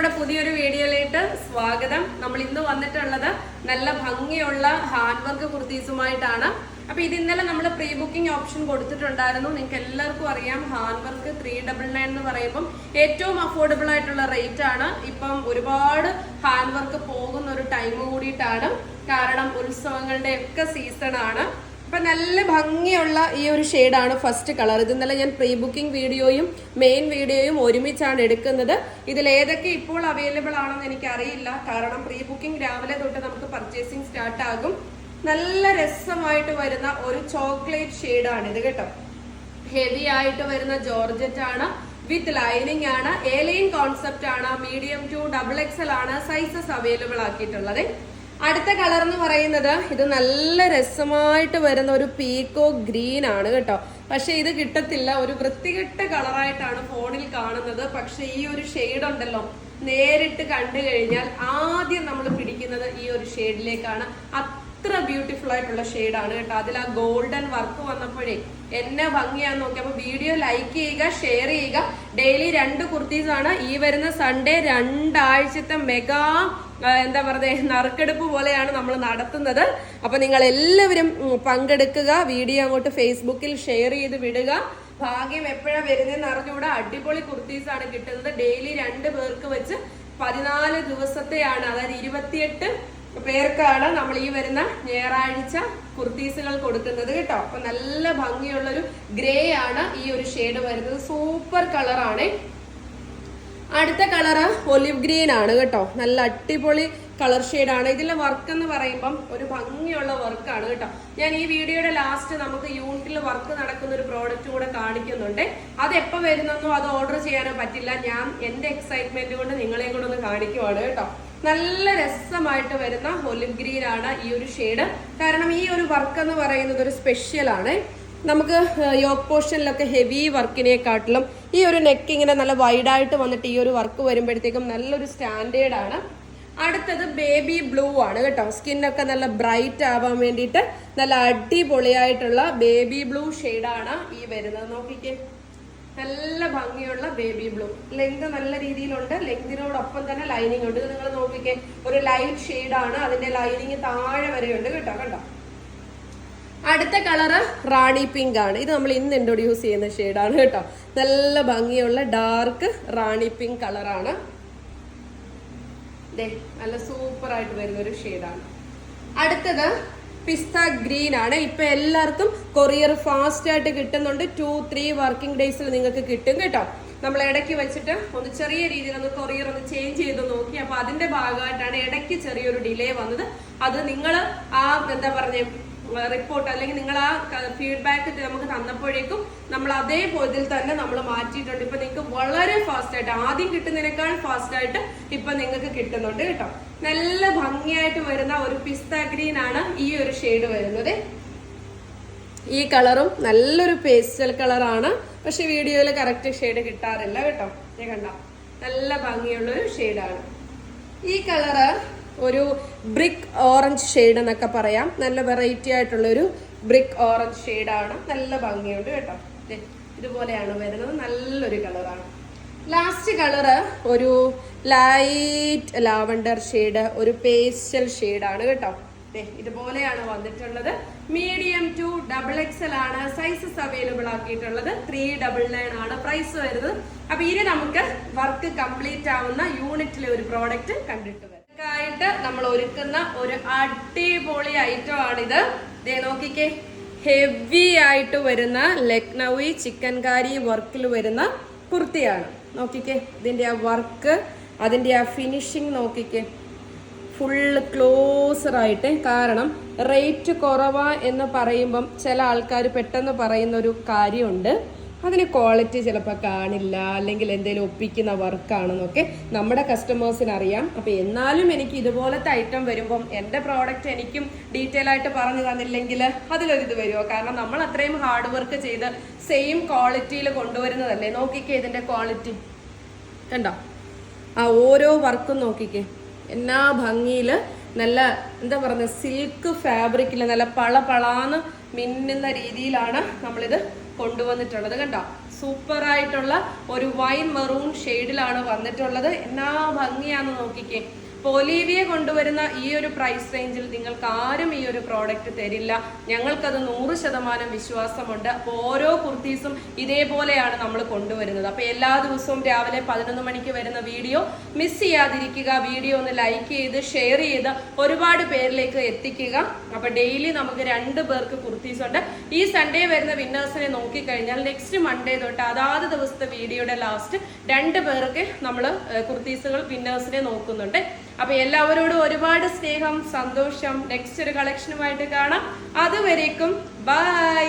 നമ്മുടെ പുതിയൊരു വീഡിയോയിലേക്ക് സ്വാഗതം. നമ്മൾ ഇന്ന് വന്നിട്ടുള്ളത് നല്ല ഭംഗിയുള്ള ഹാൻഡ് വർക്ക് കുർത്തീസുമായിട്ടാണ്. അപ്പൊ ഇത് ഇന്നലെ നമ്മൾ പ്രീ ബുക്കിംഗ് ഓപ്ഷൻ കൊടുത്തിട്ടുണ്ടായിരുന്നു. നിങ്ങൾക്ക് എല്ലാവർക്കും അറിയാം hand work three double nine എന്ന് പറയുമ്പം ഏറ്റവും അഫോർഡബിൾ ആയിട്ടുള്ള റേറ്റ് ആണ്. ഇപ്പം ഒരുപാട് ഹാൻഡ് വർക്ക് പോകുന്ന ഒരു ടൈം കൂടിയിട്ടാണ്. കാരണം ഉത്സവങ്ങളുടെ ഒക്കെ സീസൺ ആണ്. അപ്പൊ നല്ല ഭംഗിയുള്ള ഈ ഒരു ഷെയ്ഡാണ് ഫസ്റ്റ് കളർ. ഇത് ഇന്നലെ ഞാൻ പ്രീ ബുക്കിംഗ് വീഡിയോയും മെയിൻ വീഡിയോയും ഒരുമിച്ചാണ് എടുക്കുന്നത്. ഇതിൽ ഏതൊക്കെ ഇപ്പോൾ അവൈലബിൾ ആണെന്ന് എനിക്ക് അറിയില്ല കാരണം പ്രീ ബുക്കിംഗ് രാവിലെ തൊട്ട് നമുക്ക് പർച്ചേസിങ് സ്റ്റാർട്ട് ആകും. നല്ല രസമായിട്ട് വരുന്ന ഒരു ചോക്ലേറ്റ് ഷെയ്ഡാണ് ഇത് കേട്ടോ. ഹെവി ആയിട്ട് വരുന്ന ജോർജറ്റ് ആണ് വിത്ത് ലൈനിങ് ആണ് എലൈൻ കോൺസെപ്റ്റ് ആണ് മീഡിയം ടു ഡബിൾ എക്സൽ ആണ് സൈസസ് അവൈലബിൾ ആക്കിയിട്ടുള്ളത്. അടുത്ത കളർ എന്ന് പറയുന്നത് ഇത് നല്ല രസമായിട്ട് വരുന്ന ഒരു പീക്കോ ഗ്രീൻ ആണ് കേട്ടോ. പക്ഷെ ഇത് കിട്ടത്തില്ല. ഒരു വൃത്തികെട്ട കളറായിട്ടാണ് ഫോണിൽ കാണുന്നത്. പക്ഷെ ഈ ഒരു ഷെയ്ഡ് ഉണ്ടല്ലോ നേരിട്ട് കണ്ടു കഴിഞ്ഞാൽ ആദ്യം നമ്മൾ പിടിക്കുന്നത് ഈ ഒരു ഷെയ്ഡിലേക്കാണ് അത്ര ബ്യൂട്ടിഫുൾ ആയിട്ടുള്ള ഷെയ്ഡാണ് കേട്ടോ. അതിൽ ആ ഗോൾഡൻ വർക്ക് വന്നപ്പോഴേ എന്നെ ഭംഗിയാന്ന് നോക്കി അപ്പൊ വീഡിയോ ലൈക്ക് ചെയ്യുക ഷെയർ ചെയ്യുക ഡെയിലി രണ്ട് കുർത്തീസ് ആണ് ഈ വരുന്ന സൺഡേ രണ്ടാഴ്ചത്തെ മെഗാ എന്താ പറയുക നറുക്കെടുപ്പ് പോലെയാണ് നമ്മൾ നടത്തുന്നത്. അപ്പൊ നിങ്ങൾ എല്ലാവരും പങ്കെടുക്കുക. വീഡിയോ അങ്ങോട്ട് ഫേസ്ബുക്കിൽ ഷെയർ ചെയ്ത് വിടുക. ഭാഗ്യം എപ്പോഴാ വരുന്നതെന്ന് അറിഞ്ഞുകൂടെ. അടിപൊളി കുർത്തീസ് ആണ് കിട്ടുന്നത്. ഡെയിലി രണ്ട് പേർക്ക് വെച്ച് പതിനാല് ദിവസത്തെയാണ്. അതായത് ഇരുപത്തിയെട്ട് പേർക്കാണ് നമ്മൾ ഈ വരുന്ന ഞായറാഴ്ച കുർത്തീസുകൾ കൊടുക്കുന്നത് കേട്ടോ. അപ്പൊ നല്ല ഭംഗിയുള്ളൊരു ഗ്രേ ആണ് ഈ ഒരു ഷെയ്ഡ് വരുന്നത്. സൂപ്പർ കളറാണ് അടുത്ത കളറ് ഒലിവ് ഗ്രീൻ ആണ് കേട്ടോ. നല്ല അടിപൊളി കളർ ആണ്. ഇതിലെ വർക്ക് എന്ന് പറയുമ്പം ഒരു ഭംഗിയുള്ള വർക്കാണ് കേട്ടോ. ഞാൻ ഈ വീഡിയോയുടെ ലാസ്റ്റ് നമുക്ക് യൂണിറ്റിൽ വർക്ക് നടക്കുന്ന ഒരു പ്രോഡക്റ്റ് കൂടെ കാണിക്കുന്നുണ്ട്. അത് എപ്പോൾ വരുന്നോ അത് ഓർഡർ ചെയ്യാനോ പറ്റില്ല. ഞാൻ എന്റെ എക്സൈറ്റ്മെന്റ് കൊണ്ട് നിങ്ങളെയും കൂടെ ഒന്ന് കാണിക്കുവാണ് കേട്ടോ. നല്ല രസമായിട്ട് വരുന്ന ഒലിവ് ഗ്രീൻ ആണ് ഈ ഒരു ഷെയ്ഡ് കാരണം ഈ ഒരു വർക്ക് എന്ന് പറയുന്നത് ഒരു സ്പെഷ്യൽ ആണ്. നമുക്ക് യോക്ക് പോർഷനിലൊക്കെ ഹെവി വർക്കിനെക്കാട്ടിലും ഈ ഒരു നെക്ക് ഇങ്ങനെ നല്ല വൈഡായിട്ട് വന്നിട്ട് ഈ ഒരു വർക്ക് വരുമ്പോഴത്തേക്കും നല്ലൊരു സ്റ്റാൻഡേർഡ് ആണ്. അടുത്തത് ബേബി ബ്ലൂ ആണ് കേട്ടോ. സ്കിന്നൊക്കെ നല്ല ബ്രൈറ്റ് ആവാൻ വേണ്ടിയിട്ട് നല്ല അടിപൊളിയായിട്ടുള്ള ബേബി ബ്ലൂ ഷെയ്ഡാണ് ഈ വരുന്നത്. നോക്കിക്കേ. നല്ല ഭംഗിയുള്ള ബേബി ബ്ലൂ ലെങ്ത് നല്ല രീതിയിലുണ്ട്. ലെങ്തിനോടൊപ്പം തന്നെ ലൈനിങ് ഉണ്ട്. നിങ്ങൾ നോക്കിക്കേ ഒരു ലൈറ്റ് ആണ്. അതിന്റെ ലൈനിങ് താഴെ വരെയുണ്ട് കേട്ടോ കണ്ടോ? അടുത്ത കളറ് റാണി പിങ്ക് ആണ്. ഇത് നമ്മൾ ഇന്ന് ഇൻട്രൊഡ്യൂസ് ചെയ്യുന്ന ഷെയ്ഡാണ് കേട്ടോ. നല്ല ഭംഗിയുള്ള ഡാർക്ക് റാണി പിങ്ക് കളറാണ് നല്ല സൂപ്പർ ആയിട്ട് വരുന്ന ഒരു ഷെയ്ഡാണ് അടുത്തത് പിസ്ത ഗ്രീൻ ആണ്. ഇപ്പൊ എല്ലാവർക്കും കൊറിയർ ഫാസ്റ്റ് ആയിട്ട് കിട്ടുന്നുണ്ട്. ടു ത്രീ വർക്കിംഗ് ഡേയ്സിൽ നിങ്ങൾക്ക് കിട്ടും കേട്ടോ. നമ്മൾ ഇടയ്ക്ക് വെച്ചിട്ട് ഒന്ന് ചെറിയ രീതിയിൽ ഒന്ന് കൊറിയർ ഒന്ന് ചേഞ്ച് ചെയ്ത് നോക്കി. അപ്പൊ അതിന്റെ ഭാഗമായിട്ടാണ് ഇടയ്ക്ക് ചെറിയൊരു ഡിലേ വന്നത്. അത് നിങ്ങൾ ആ എന്താ പറഞ്ഞ റിപ്പോർട്ട് അല്ലെങ്കിൽ നിങ്ങൾ ആ ഫീഡ്ബാക്ക് നമുക്ക് തന്നപ്പോഴേക്കും നമ്മൾ അതേ ഇതിൽ തന്നെ നമ്മൾ മാറ്റിയിട്ടുണ്ട്. ഇപ്പൊ നിങ്ങൾക്ക് വളരെ ഫാസ്റ്റ് ആയിട്ട് ആദ്യം കിട്ടുന്നതിനേക്കാൾ ഫാസ്റ്റ് ആയിട്ട് ഇപ്പൊ നിങ്ങൾക്ക് കിട്ടുന്നുണ്ട് കേട്ടോ. നല്ല ഭംഗിയായിട്ട് വരുന്ന ഒരു പിസ്ത ഗ്രീൻ ആണ് ഈ ഒരു ഷെയ്ഡ് വരുന്നത്. ഈ കളറും നല്ലൊരു പേസ്റ്റൽ കളറാണ് പക്ഷെ വീഡിയോയിൽ കറക്റ്റ് ഷെയ്ഡ് കിട്ടാറില്ല കേട്ടോ. ഞാൻ കണ്ട? നല്ല ഭംഗിയുള്ള ഒരു ഷെയ്ഡാണ് ഈ കളറ് ഒരു ബ്രിക്ക് ഓറഞ്ച് ഷെയ്ഡ് എന്നൊക്കെ പറയാം. നല്ല വെറൈറ്റി ആയിട്ടുള്ള ഒരു ബ്രിക്ക് ഓറഞ്ച് ഷെയ്ഡാണ് നല്ല ഭംഗിയുണ്ട് കേട്ടോ. ഇതുപോലെയാണ് വരുന്നത്. നല്ലൊരു കളറാണ് ലാസ്റ്റ് കളറ് ഒരു ലൈറ്റ് ലാവണ്ടർ ഷെയ്ഡ് ഒരു പേസ്റ്റൽ ഷെയ്ഡാണ് കേട്ടോ. ഇതുപോലെയാണ് വന്നിട്ടുള്ളത്. Medium to double X L ആണ്. സൈസസ് അവൈലബിൾ ആക്കിയിട്ടുള്ളത്. ത്രീ ഡബിൾ നയൻ ആണ് പ്രൈസ് വരുന്നത്. അപ്പൊ ഇനി നമുക്ക് വർക്ക് കംപ്ലീറ്റ് ആവുന്ന യൂണിറ്റിലെ ഒരു പ്രോഡക്റ്റ് കണ്ടിട്ട് വരാം. ആയിട്ട് നമ്മൾ ഒരുക്കുന്ന ഒരു അടിപൊളി ഐറ്റം ആണിത് ദേ നോക്കിക്കേ. ഹെവി ആയിട്ട് വരുന്ന ലക്നൌവി ചിക്കൻ കാരി വർക്കിൽ വരുന്ന കുർത്തിയാണ്. നോക്കിക്കേ. ഇതിന്റെ ആ വർക്ക് അതിന്റെ ആ ഫിനിഷിങ് നോക്കിക്കേ. ഫുള്ള് ക്ലോസർ ആയിട്ട്. കാരണം റേറ്റ് കുറവാ എന്ന് പറയുമ്പം ചില ആൾക്കാർ പെട്ടെന്ന് പറയുന്നൊരു കാര്യമുണ്ട്. അതിന് ക്വാളിറ്റി ചിലപ്പോൾ കാണില്ല അല്ലെങ്കിൽ എന്തെങ്കിലും ഒപ്പിക്കുന്ന വർക്കാണെന്നൊക്കെ നമ്മുടെ കസ്റ്റമേഴ്സിന് അറിയാം. അപ്പോൾ എന്നാലും എനിക്ക് ഇതുപോലത്തെ ഐറ്റം വരുമ്പം എന്റെ പ്രോഡക്റ്റ് എനിക്കും ഡീറ്റെയിൽ ആയിട്ട് പറഞ്ഞു തന്നില്ലെങ്കിൽ അതിലൊരിത് വരുമോ കാരണം നമ്മൾ അത്രയും ഹാർഡ് വർക്ക് ചെയ്ത് സെയിം ക്വാളിറ്റിയിൽ കൊണ്ടുവരുന്നതല്ലേ? നോക്കിക്കേ ഇതിന്റെ ക്വാളിറ്റി കണ്ടോ? ആ ഓരോ വർക്കും നോക്കിക്കേ. എന്നാ ഭംഗിയിൽ നല്ല എന്താ പറയുക സിൽക്ക് ഫാബ്രിക്കിൽ നല്ല പള പളാന്ന് മിന്നുന്ന രീതിയിലാണ് നമ്മളിത് കൊണ്ടുവന്നിട്ടുള്ളത് കണ്ടോ? സൂപ്പർ ആയിട്ടുള്ള ഒരു വൈൻ മെറൂൺ ഷെയ്ഡിലാണ് വന്നിട്ടുള്ളത്. എന്നാ ഭംഗിയാന്ന് നോക്കിക്കേ. അപ്പോൾ ഒലീവിയെ കൊണ്ടുവരുന്ന ഈ ഒരു പ്രൈസ് റേഞ്ചിൽ നിങ്ങൾക്ക് ആരും ഈ ഒരു പ്രോഡക്റ്റ് തരില്ല. ഞങ്ങൾക്കത് നൂറ് ശതമാനം വിശ്വാസമുണ്ട്. അപ്പോൾ ഓരോ കുർത്തീസും ഇതേപോലെയാണ് നമ്മൾ കൊണ്ടുവരുന്നത്. അപ്പോൾ എല്ലാ ദിവസവും രാവിലെ പതിനൊന്ന് മണിക്ക് വരുന്ന വീഡിയോ മിസ് ചെയ്യാതിരിക്കുക. വീഡിയോ ഒന്ന് ലൈക്ക് ചെയ്ത് ഷെയർ ചെയ്ത് ഒരുപാട് പേരിലേക്ക് എത്തിക്കുക. അപ്പോൾ ഡെയിലി നമുക്ക് രണ്ട് പേർക്ക് കുർത്തീസ് ഉണ്ട്. ഈ സൺഡേ വരുന്ന വിന്നേഴ്സിനെ നോക്കിക്കഴിഞ്ഞാൽ നെക്സ്റ്റ് മൺഡേ തൊട്ട് അതാത് ദിവസത്തെ വീഡിയോയുടെ ലാസ്റ്റ് രണ്ട് പേർക്ക് നമ്മൾ കുർത്തീസുകൾ വിന്നേഴ്സിനെ നോക്കുന്നുണ്ട്. അപ്പൊ എല്ലാവരോടും ഒരുപാട് സ്നേഹം സന്തോഷം. നെക്സ്റ്റ് ഒരു കളക്ഷനുമായിട്ട് കാണാം. അതുവരേക്കും ബൈ